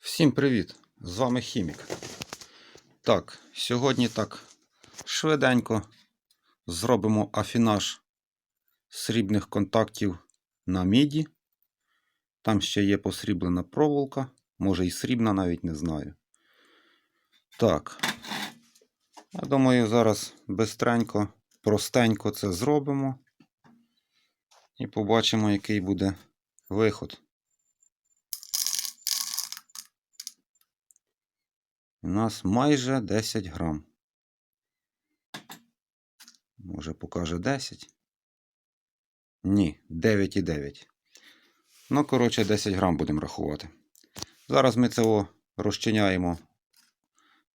Всім привіт! З вами Хімік. Так, сьогодні так швиденько зробимо афінаж срібних контактів на міді. Там ще є посріблена проволока, може і срібна, навіть не знаю. Так, я думаю, зараз бистренько, простенько це зробимо. І побачимо, який буде виход. У нас майже 10 грам. Може покаже 10? Ні, 9,9. Ну, коротше, 10 грам будемо рахувати. Зараз ми це розчиняємо,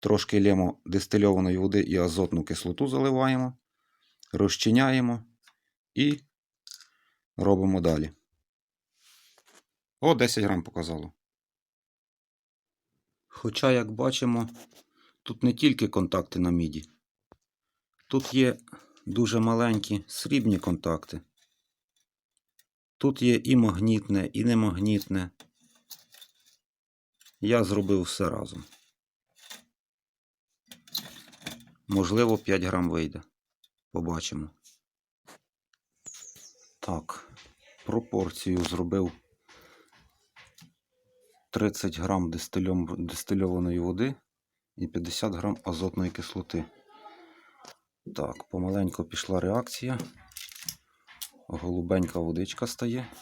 трошки лємо дистильованої води і азотну кислоту заливаємо, розчиняємо і робимо далі. О, 10 грам показало. Хоча, як бачимо, тут не тільки контакти на міді. Тут є дуже маленькі срібні контакти. Тут є і магнітне, і немагнітне. Я зробив все разом. Можливо, 5 грам вийде. Побачимо. Так, пропорцію зробив 30 грам дистильованої води і 50 грам азотної кислоти. Так, помаленько пішла реакція. Голубенька водичка стає.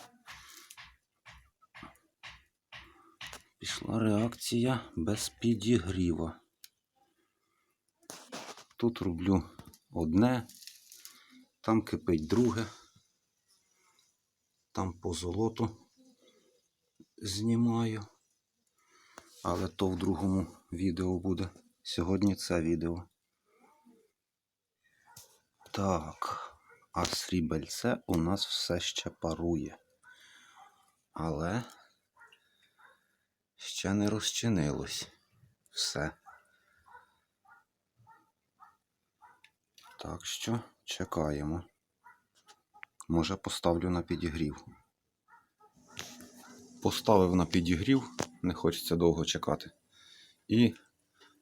Пішла реакція без підігріва. Тут роблю одне, там кипить друге, там по золоту знімаю. Але то в другому відео буде. Сьогодні це відео. Так, а срібельце у нас все ще парує. Але ще не розчинилось. Все. Так що чекаємо. Може поставлю на підігрів. Поставив на підігрів, не хочеться довго чекати. І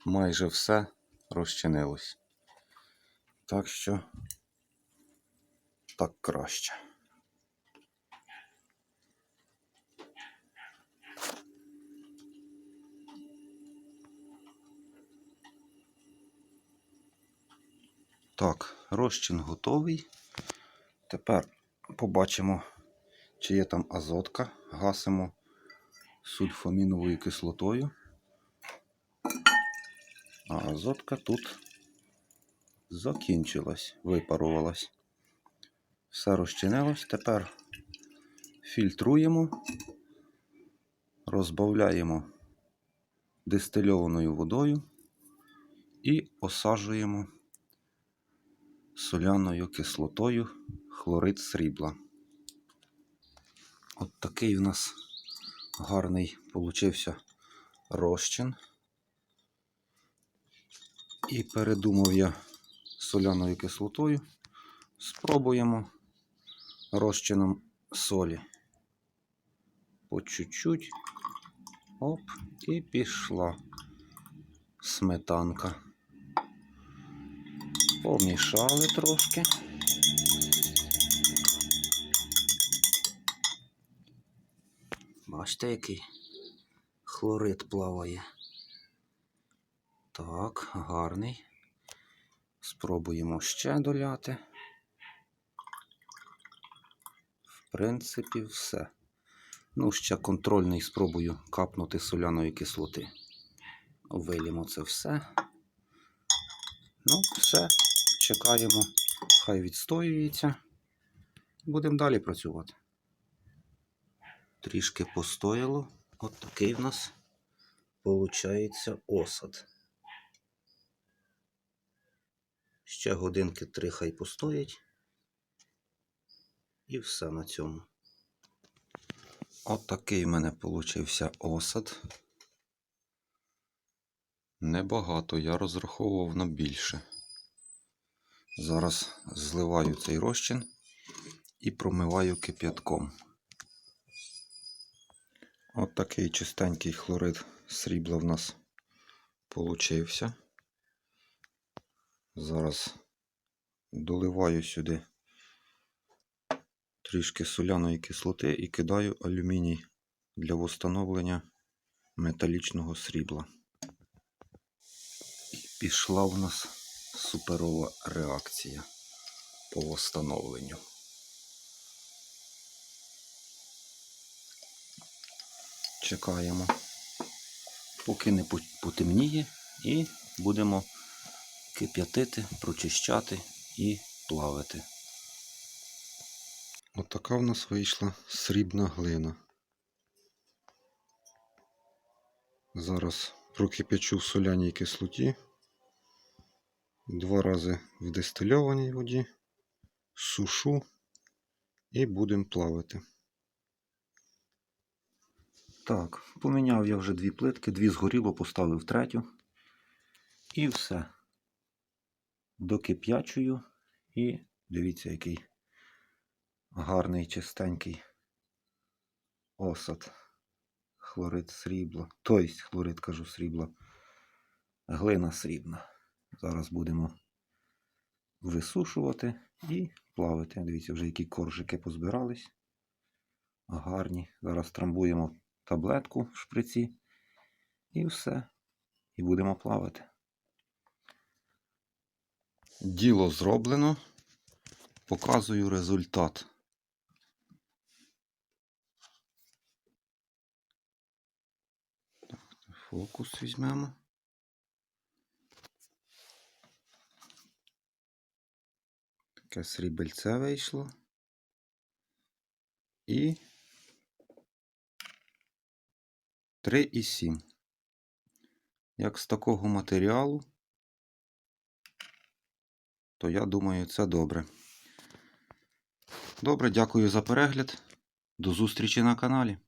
майже все розчинилось. Так що так краще. Так, розчин готовий. Тепер побачимо, чи є там азотка. Гасимо сульфаміновою кислотою. А азотка тут закінчилась, випарувалась. Все розчинилось. Тепер фільтруємо, розбавляємо дистильованою водою і осаджуємо соляною кислотою хлорид срібла. От такий у нас гарний получився розчин. І передумав я соляною кислотою. Спробуємо розчином солі. По чуть-чуть. Оп, і пішла сметанка. Помішали трошки. Бачите, який хлорид плаває. Так, гарний. Спробуємо ще доляти. В принципі, все. Ну, ще контрольний спробую капнути соляної кислоти. Вилімо це все. Ну, все. Чекаємо, хай відстоюється. Будемо далі працювати. Трішки постояло. От такий в нас виходить осад. Ще годинки три хай постоять. І все на цьому. От такий в мене получився осад. Небагато, я розраховував на більше. Зараз зливаю цей розчин і промиваю кип'ятком. От такий чистенький хлорид срібла в нас получився. Зараз доливаю сюди трішки соляної кислоти і кидаю алюміній для встановлення металічного срібла. І пішла в нас суперова реакція по встановленню. Чекаємо, поки не потемніє, і будемо кип'ятити, прочищати і плавити. Отака в нас вийшла срібна глина. Зараз прокипячу в соляній кислоті. Два рази в дистильованій воді, сушу і будемо плавити. Так, поміняв я вже дві плитки, дві згоріло, поставив третю. І все. Докип'ячую. І дивіться, який гарний чистенький осад. Хлорид срібла. Тобто, хлорид кажу срібла. Глина срібна. Зараз будемо висушувати і плавити. Дивіться, вже які коржики позбирались. Гарні. Зараз трамбуємо таблетку в шприці. І все. І будемо плавати. Діло зроблено. Показую результат. Фокус візьмемо. Таке срібельце вийшло. І 3,7. Як з такого матеріалу, то я думаю, це добре. Добре, дякую за перегляд. До зустрічі на каналі.